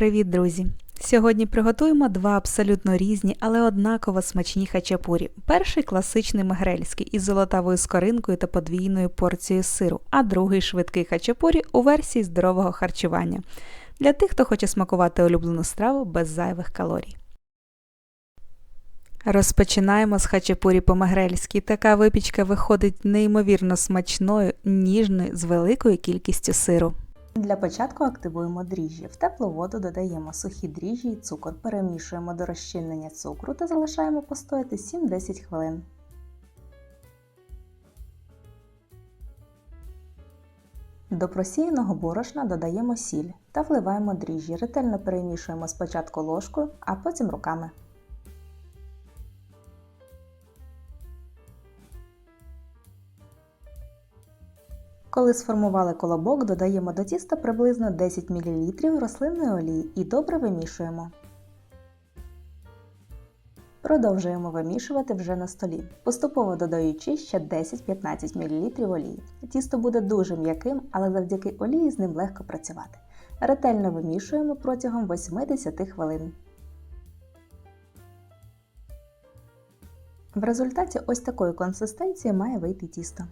Привіт, друзі! Сьогодні приготуємо два абсолютно різні, але однаково смачні хачапурі. Перший класичний мегрельський із золотавою скоринкою та подвійною порцією сиру, а другий швидкий хачапурі у версії здорового харчування для тих, хто хоче смакувати улюблену страву без зайвих калорій. Розпочинаємо з хачапурі по-мегрельськи. Така випічка виходить неймовірно смачною, ніжною, з великою кількістю сиру. Для початку активуємо дріжджі. В теплу воду додаємо сухі дріжджі і цукор, перемішуємо до розчинення цукру та залишаємо постояти 7-10 хвилин. До просіяного борошна додаємо сіль та вливаємо дріжджі. Ретельно перемішуємо спочатку ложкою, а потім руками. Коли сформували колобок, додаємо до тіста приблизно 10 мл рослинної олії і добре вимішуємо. Продовжуємо вимішувати вже на столі, поступово додаючи ще 10-15 мл олії. Тісто буде дуже м'яким, але завдяки олії з ним легко працювати. Ретельно вимішуємо протягом 80 хвилин. В результаті ось такої консистенції має вийти тісто.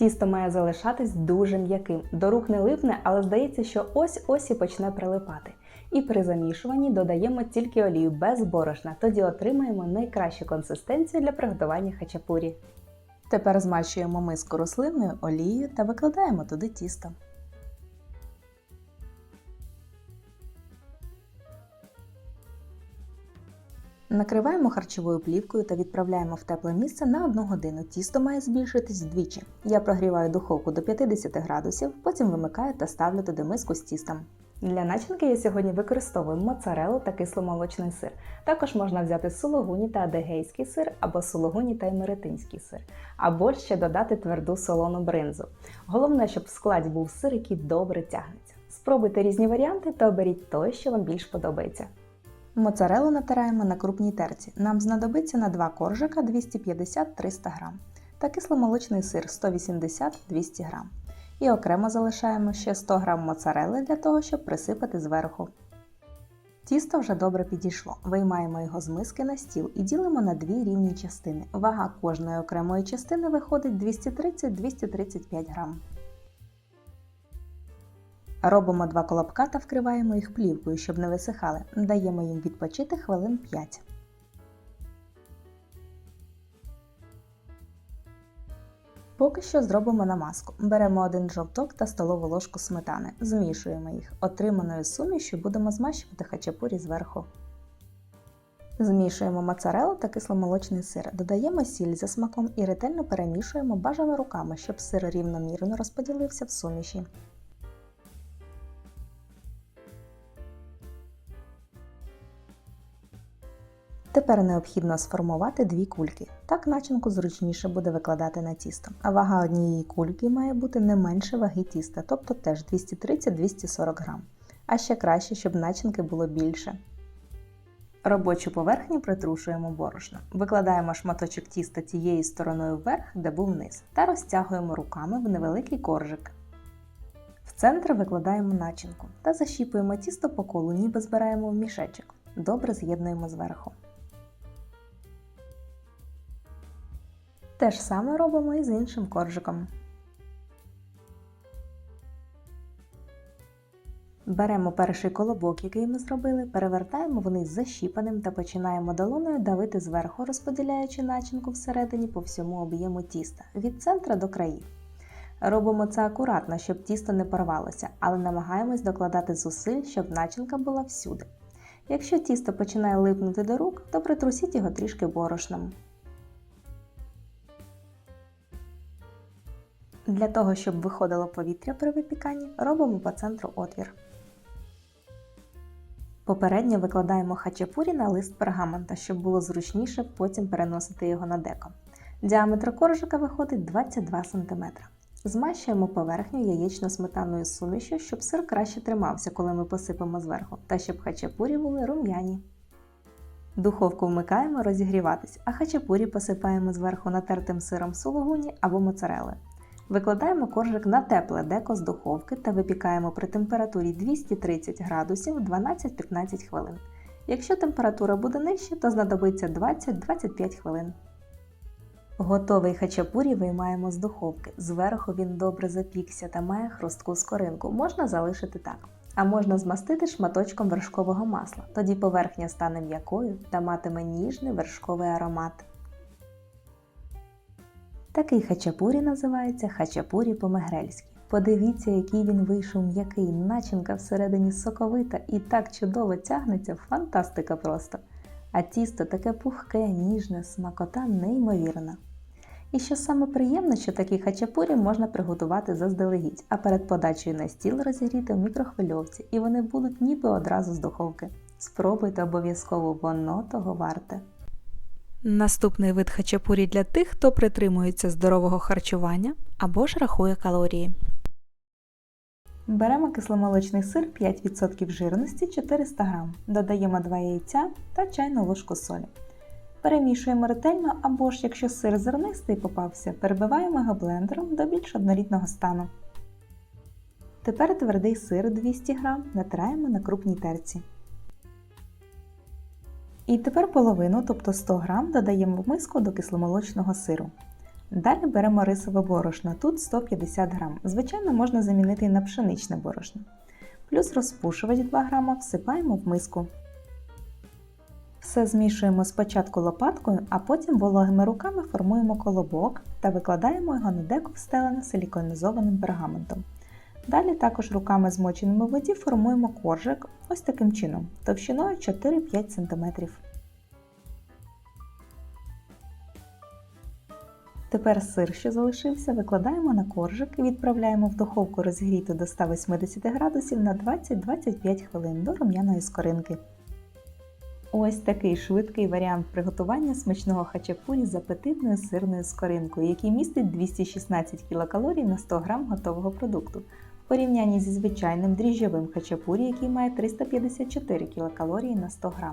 Тісто має залишатись дуже м'яким. До рук не липне, але здається, що ось-ось і почне прилипати. І при замішуванні додаємо тільки олію без борошна, тоді отримаємо найкращу консистенцію для приготування хачапурі. Тепер змащуємо миску рослинною олією та викладаємо туди тісто. Накриваємо харчовою плівкою та відправляємо в тепле місце на 1 годину. Тісто має збільшитись вдвічі. Я прогріваю духовку до 50 градусів, потім вимикаю та ставлю туди миску з тістом. Для начинки я сьогодні використовую моцарелу та кисломолочний сир. Також можна взяти сулугуні та адегейський сир або сулугуні та емеретинський сир, або ще додати тверду солону бринзу. Головне, щоб в складі був сир, який добре тягнеться. Спробуйте різні варіанти та оберіть той, що вам більш подобається. Моцарелу натираємо на крупній терці. Нам знадобиться на 2 коржика 250-300 г та кисломолочний сир 180-200 г. І окремо залишаємо ще 100 г моцарели для того, щоб присипати зверху. Тісто вже добре підійшло. Виймаємо його з миски на стіл і ділимо на дві рівні частини. Вага кожної окремої частини виходить 230-235 г. Робимо два колобка та вкриваємо їх плівкою, щоб не висихали. Даємо їм відпочити хвилин 5. Поки що зробимо намазку. Беремо один жовток та столову ложку сметани, змішуємо їх. Отриманою сумішю будемо змащувати хачапурі зверху. Змішуємо моцарелу та кисломолочний сир, додаємо сіль за смаком і ретельно перемішуємо бажано руками, щоб сир рівномірно розподілився в суміші. Тепер необхідно сформувати дві кульки. Так начинку зручніше буде викладати на тісто. А вага однієї кульки має бути не менше ваги тіста, тобто теж 230-240 г. А ще краще, щоб начинки було більше. Робочу поверхню притрушуємо борошно. Викладаємо шматочок тіста тією стороною вверх, де був низ, та розтягуємо руками в невеликий коржик. В центр викладаємо начинку та защіпуємо тісто по колу, ніби збираємо в мішечок. Добре з'єднуємо зверху. Те ж саме робимо і з іншим коржиком. Беремо перший колобок, який ми зробили, перевертаємо вниз защіпаним та починаємо долоною давити зверху, розподіляючи начинку всередині по всьому об'єму тіста від центра до країв. Робимо це акуратно, щоб тісто не порвалося, але намагаємось докладати зусиль, щоб начинка була всюди. Якщо тісто починає липнути до рук, то притрусіть його трішки борошном. Для того, щоб виходило повітря при випіканні, робимо по центру отвір. Попередньо викладаємо хачапурі на лист пергамента, щоб було зручніше потім переносити його на деко. Діаметр коржика виходить 22 см. Змащуємо поверхню яєчно-сметанною сумішю, щоб сир краще тримався, коли ми посипемо зверху, та щоб хачапурі були рум'яні. Духовку вмикаємо розігріватись, а хачапурі посипаємо зверху натертим сиром сулугуні або моцарели. Викладаємо коржик на тепле деко з духовки та випікаємо при температурі 230 градусів 12-15 хвилин. Якщо температура буде нижча, то знадобиться 20-25 хвилин. Готовий хачапурі виймаємо з духовки. Зверху він добре запікся та має хрустку скоринку. Можна залишити так. А можна змастити шматочком вершкового масла. Тоді поверхня стане м'якою та матиме ніжний вершковий аромат. Такий хачапурі називається хачапурі по-мегрельськи. Подивіться, який він вийшов м'який, начинка всередині соковита і так чудово тягнеться, фантастика просто. А тісто таке пухке, ніжне, смакота неймовірна. І що саме приємне, що такі хачапурі можна приготувати заздалегідь, а перед подачею на стіл розігріти в мікрохвильовці, і вони будуть ніби одразу з духовки. Спробуйте обов'язково, воно того варте. Наступний вид хачапурі для тих, хто притримується здорового харчування або ж рахує калорії. Беремо кисломолочний сир 5% жирності 400 г, додаємо 2 яйця та чайну ложку солі. Перемішуємо ретельно або ж, якщо сир зернистий попався, перебиваємо його блендером до більш однорідного стану. Тепер твердий сир 200 г натираємо на крупній терці. І тепер половину, тобто 100 г, додаємо в миску до кисломолочного сиру. Далі беремо рисове борошно, тут 150 г. Звичайно, можна замінити і на пшеничне борошно. Плюс розпушувач 2 г всипаємо в миску. Все змішуємо спочатку лопаткою, а потім вологими руками формуємо колобок та викладаємо його на деко встелене силіконізованим пергаментом. Далі також руками змоченими в воді формуємо коржик ось таким чином, товщиною 4-5 см. Тепер сир, що залишився, викладаємо на коржик і відправляємо в духовку розігріту до 180 градусів на 20-25 хвилин до рум'яної скоринки. Ось такий швидкий варіант приготування смачного хачапурі з апетитною сирною скоринкою, який містить 216 кілокалорій на 100 г готового продукту, порівнянні зі звичайним дріжджовим хачапурі, який має 354 кілокалорії на 100 г.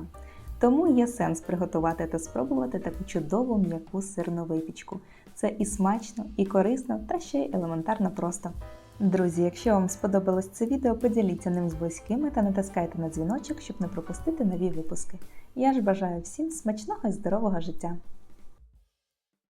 Тому є сенс приготувати та спробувати таку чудову м'яку сирну випічку. Це і смачно, і корисно, та ще й елементарно просто. Друзі, якщо вам сподобалось це відео, поділіться ним з близькими та натискайте на дзвіночок, щоб не пропустити нові випуски. Я ж бажаю всім смачного і здорового життя!